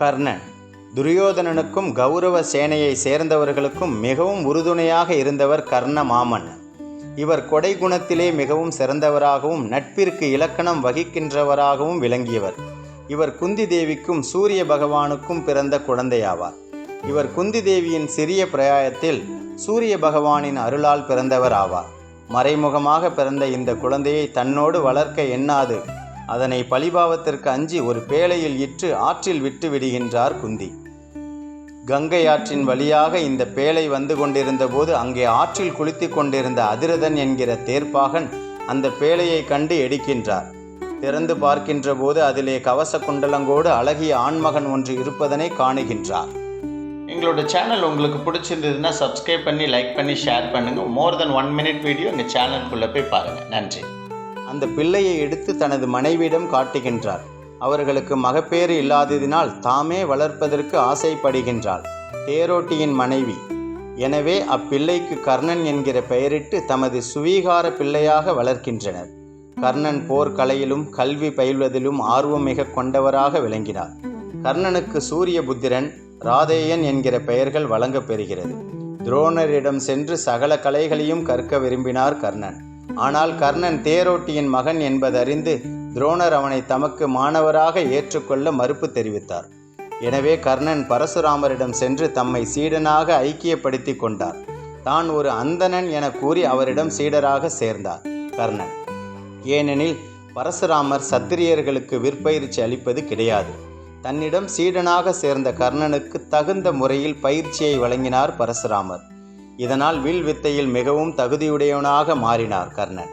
கர்ணன். துரியோதனனுக்கும் கௌரவ சேனையை சேர்ந்தவர்களுக்கும் மிகவும் உறுதுணையாக இருந்தவர் கர்ண மாமன் இவர் கொடை குணத்திலே மிகவும் சிறந்தவராகவும் நட்பிற்கு இலக்கணம் வகிக்கின்றவராகவும் விளங்கியவர். இவர் குந்தி தேவிக்கும் சூரிய பகவானுக்கும் பிறந்த குழந்தையாவார். இவர் குந்தி தேவியின் சிறிய பிரயாயத்தில் சூரிய பகவானின் அருளால் பிறந்தவர் ஆவார் மறைமுகமாக பிறந்த இந்த குழந்தையை தன்னோடு வளர்க்க எண்ணாது அதனை பழிபாவத்திற்கு அஞ்சி ஒரு பேழையில் இட்டு ஆற்றில் விட்டு விடுகின்றார் குந்தி. கங்கை ஆற்றின் வழியாக இந்த பேழை வந்து கொண்டிருந்தபோது அங்கே ஆற்றில் குளித்துக் கொண்டிருந்த அதிரதன் என்கிற தேர்ப்பாகன் அந்த பேழையை கண்டு எடுக்கின்றார். திறந்து பார்க்கின்ற போது அதிலே கவச குண்டலங்கோடு அழகிய ஆண்மகன் ஒன்று இருப்பதனை காணுகின்றார். எங்களோட சேனல் உங்களுக்கு பிடிச்சிருந்ததுன்னா சப்ஸ்கிரைப் பண்ணி லைக் பண்ணி ஷேர் பண்ணுங்கள் more than one minute video எங்கள் சேனலுக்குள்ளே போய் பாருங்கள் நன்றி. அந்த பிள்ளையை எடுத்து தனது மனைவியிடம் காட்டுகின்றார். அவர்களுக்கு மகப்பேறு இல்லாததினால் தாமே வளர்ப்பதற்கு ஆசைப்படுகின்றாள். தேரோட்டியின் மனைவி எனவே அப்பிள்ளைக்கு கர்ணன் என்கிற பெயரிட்டு தமது சுவீகார பிள்ளையாக வளர்க்கின்றனர். கர்ணன் போர்க்கலையிலும் கல்வி பயில்வதிலும் ஆர்வம் மிக கொண்டவராக விளங்கினார். கர்ணனுக்கு சூரிய புத்திரன் ராதேயன் என்கிற பெயர்கள் வழங்கப்பெறுகிறது துரோணரிடம் சென்று சகல கலைகளையும் கற்க விரும்பினார் கர்ணன். ஆனால் கர்ணன் தேரோட்டியின் மகன் என்பதறிந்து துரோணர் அவனை தமக்கு மாணவராக ஏற்றுக்கொள்ள மறுப்பு தெரிவித்தார். எனவே கர்ணன் பரசுராமரிடம் சென்று தம்மை சீடனாக ஐக்கியப்படுத்தி கொண்டார். தான் ஒரு அந்தணன் என கூறி அவரிடம் சீடராக சேர்ந்தார் கர்ணன். ஏனெனில் பரசுராமர் சத்திரியர்களுக்கு விற்பயிற்சி அளிப்பது கிடையாது. தன்னிடம் சீடனாக சேர்ந்த கர்ணனுக்கு தகுந்த முறையில் பயிற்சியை வழங்கினார் பரசுராமர். இதனால் வில் வித்தையில் மிகவும் தகுதியுடையவனாக மாறினார் கர்ணன்.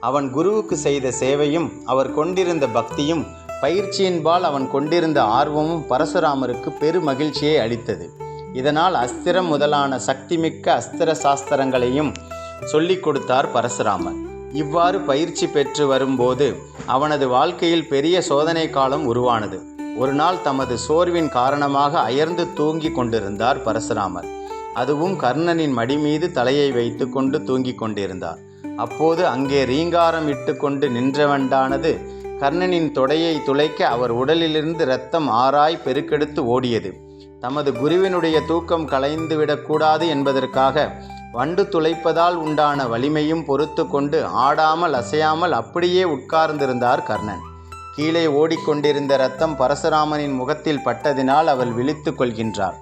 அவன் குருவுக்கு செய்த சேவையும் அவர் கொண்டிருந்த பக்தியும் பயிற்சியின்பால் அவன் கொண்டிருந்த ஆர்வமும் பரசுராமருக்கு பெரு மகிழ்ச்சியை அளித்தது. இதனால் அஸ்திரம் முதலான சக்திமிக்க அஸ்திர சாஸ்திரங்களையும் சொல்லிக் கொடுத்தார் பரசுராமர். இவ்வாறு பயிற்சி பெற்று வரும்போது அவனது வாழ்க்கையில் பெரிய சோதனை காலம் உருவானது. ஒரு நாள் தமது சோர்வின் காரணமாக அயர்ந்து தூங்கி கொண்டிருந்தார் பரசுராமர். அதுவும் கர்ணனின் மடி மீது தலையை வைத்துக்கொண்டு தூங்கிக் கொண்டிருந்தார். அப்போது அங்கே ரீங்காரம் இட்டுக்கொண்டு நின்றவண்டானது கர்ணனின் தொடையை துளைக்க அவர் உடலிலிருந்து இரத்தம் ஆறாய் பெருக்கெடுத்து ஓடியது. தமது குருவினுடைய தூக்கம் கலைந்துவிடக்கூடாது என்பதற்காக வண்டு துளைப்பதால் உண்டான வலிமையும் பொறுத்து கொண்டு ஆடாமல் அசையாமல் அப்படியே உட்கார்ந்திருந்தார் கர்ணன். கீழே ஓடிக்கொண்டிருந்த ரத்தம் பரசுராமனின் முகத்தில் பட்டதினால் அவள் விழித்து கொள்கின்றாள்.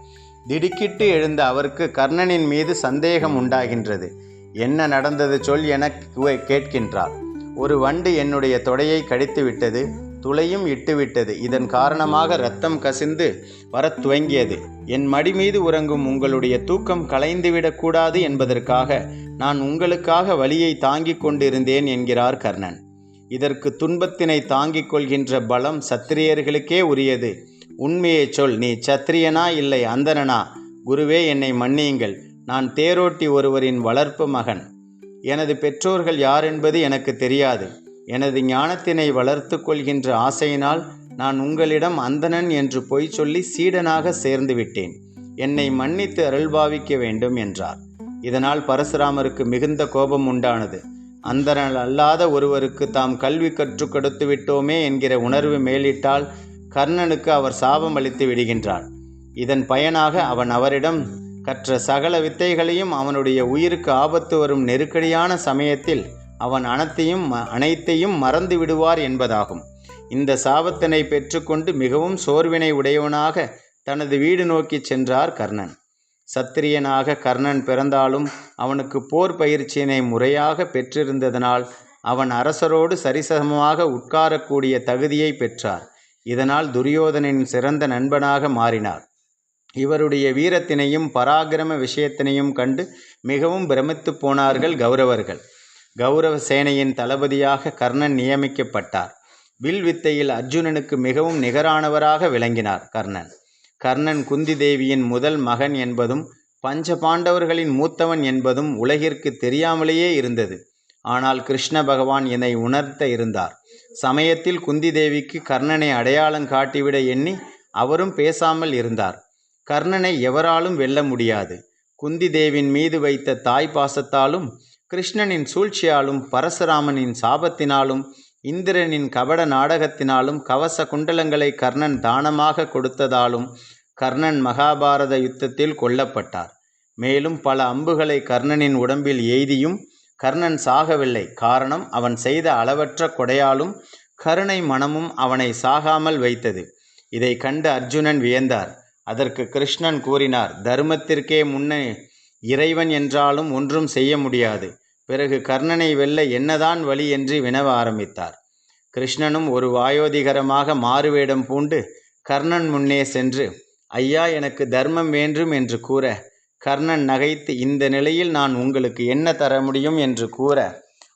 திடுக்கிட்டு எழுந்த அவருக்கு கர்ணனின் மீது சந்தேகம் உண்டாகின்றது. என்ன நடந்தது சொல் என கேட்கின்றார். ஒரு வண்டு என்னுடைய தொடையை கடித்து விட்டது துளையும் இட்டுவிட்டது. இதன் காரணமாக ரத்தம் கசிந்து வரத் துவங்கியது. என் மடி மீது உறங்கும் உங்களுடைய தூக்கம் கலைந்துவிடக்கூடாது என்பதற்காக நான் உங்களுக்காக வலியை தாங்கிக் கொண்டிருந்தேன் என்கிறார் கர்ணன். இதற்கு துன்பத்தினை தாங்கிக் கொள்கின்ற பலம் சத்திரியர்களுக்கே உரியது. உண்மையை சொல் நீ சத்திரியனா இல்லை அந்தணனா? குருவே என்னை மன்னியுங்கள். நான் தேரோட்டி ஒருவரின் வளர்ப்பு மகன். எனது பெற்றோர்கள் யார் என்பது எனக்கு தெரியாது. எனது ஞானத்தினை வளர்த்து கொள்கின்ற ஆசையினால் நான் உங்களிடம் அந்தணன் என்று பொய் சொல்லி சீடனாக சேர்ந்து விட்டேன் என்னை மன்னித்து அருள்பாவிக்க வேண்டும் என்றார். இதனால் பரசுராமருக்கு மிகுந்த கோபம் உண்டானது. அந்தணன் அல்லாத ஒருவருக்கு தாம் கல்வி கற்றுக் கொடுத்து விட்டோமே என்கிற உணர்வு மேலிட்டால் கர்ணனுக்கு அவர் சாபம் அளித்து விடுகின்றார். இதன் பயனாக அவன் அவரிடம் கற்ற சகல வித்தைகளையும் அவனுடைய உயிருக்கு ஆபத்து வரும் நெருக்கடியான சமயத்தில் அவன் அனைத்தையும் அனைத்தையும் மறந்து விடுவார் என்பதாகும். இந்த சாபத்தினை பெற்றுக்கொண்டு மிகவும் சோர்வினை உடையவனாக தனது வீடு நோக்கி சென்றார் கர்ணன். சத்திரியனாக கர்ணன் பிறந்தாலும் அவனுக்கு போர் பயிற்சியினை முறையாக பெற்றிருந்ததனால் அவன் அரசரோடு சரிசமமாக உட்காரக்கூடிய தகுதியை பெற்றார். இதனால் துரியோதனின் சிறந்த நண்பனாக மாறினார். இவருடைய வீரத்தினையும் பராக்கிரம விஷயத்தினையும் கண்டு மிகவும் பிரமித்து போனார்கள் கௌரவர்கள். கௌரவ சேனையின் தளபதியாக கர்ணன் நியமிக்கப்பட்டார். வில் வித்தையில் அர்ஜுனனுக்கு மிகவும் நிகரானவராக விளங்கினார் கர்ணன். கர்ணன் குந்தி தேவியின் முதல் மகன் என்பதும் பஞ்ச பாண்டவர்களின் மூத்தவன் என்பதும் உலகிற்கு தெரியாமலேயே இருந்தது. ஆனால் கிருஷ்ண பகவான் இதனை உணர்த்த இருந்தார். சமயத்தில் குந்தி தேவிக்கு கர்ணனை அடையாளம் காட்டிவிட எண்ணி அவரும் பேசாமல் இருந்தார். கர்ணனை எவராலும் வெல்ல முடியாது. குந்தி தேவின் மீது வைத்த தாய் பாசத்தாலும் கிருஷ்ணனின் சூழ்ச்சியாலும் பரசுராமனின் சாபத்தினாலும் இந்திரனின் கபட நாடகத்தினாலும் கவச குண்டலங்களை கர்ணன் தானமாக கொடுத்ததாலும் கர்ணன் மகாபாரத யுத்தத்தில் கொல்லப்பட்டார். மேலும் பல அம்புகளை கர்ணனின் உடம்பில் எய்தியும் கர்ணன் சாகவில்லை. காரணம் அவன் செய்த அளவற்ற கொடையாலும் கருணை மனமும் அவனை சாகாமல் வைத்தது. இதை கண்டு அர்ஜுனன் வியந்தார். அதற்கு கிருஷ்ணன் கூறினார் தர்மத்திற்கே முன்னே இறைவன் என்றாலும் ஒன்றும் செய்ய முடியாது. பிறகு கர்ணனை வெல்ல என்னதான் வழி என்று வினவ ஆரம்பித்தார். கிருஷ்ணனும் ஒரு வாயோதிகரமாக மாறுவேடம் பூண்டு கர்ணன் முன்னே சென்று ஐயா எனக்கு தர்மம் வேண்டும் என்று கூற கர்ணன் நகைத்து இந்த நிலையில் நான் உங்களுக்கு என்ன தர முடியும்? என்று கூற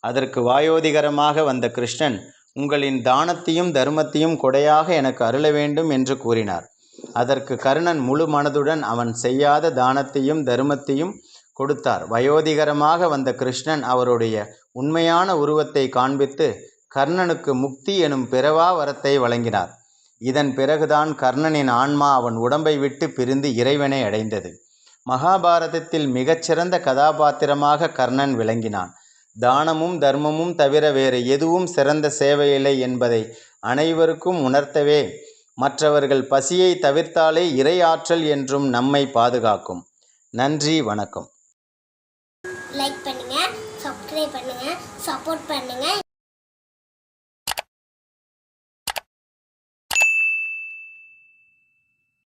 அதற்கு வாயோதிகரமாக வந்த கிருஷ்ணன் உங்களின் தானத்தையும் தர்மத்தையும் கொடையாக எனக்கு அருள வேண்டும் என்று கூறினார். அதற்கு கர்ணன் முழு மனதுடன் அவன் செய்யாத தானத்தையும் தர்மத்தையும் கொடுத்தார். வயோதிகரமாக வந்த கிருஷ்ணன் அவருடைய உண்மையான உருவத்தை காண்பித்து கர்ணனுக்கு முக்தி எனும் பிறவா வரத்தை வழங்கினார். இதன் பிறகுதான் கர்ணனின் ஆன்மா அவன் உடம்பை விட்டு பிரிந்து இறைவனை அடைந்தது. மகாபாரதத்தில் மிகச்சிறந்த கதாபாத்திரமாக கர்ணன் விளங்கினான். தானமும் தர்மமும் தவிர வேறு எதுவும் சிறந்த சேவையில்லை என்பதை அனைவருக்கும் உணர்த்தவே மற்றவர்கள் பசியை தவிர்த்தாலே இறை ஆற்றல் என்றும் நம்மை பாதுகாக்கும். நன்றி வணக்கம். லைக் பண்ணுங்க சப்ஸ்கிரைப் பண்ணுங்க சப்போர்ட் பண்ணுங்க.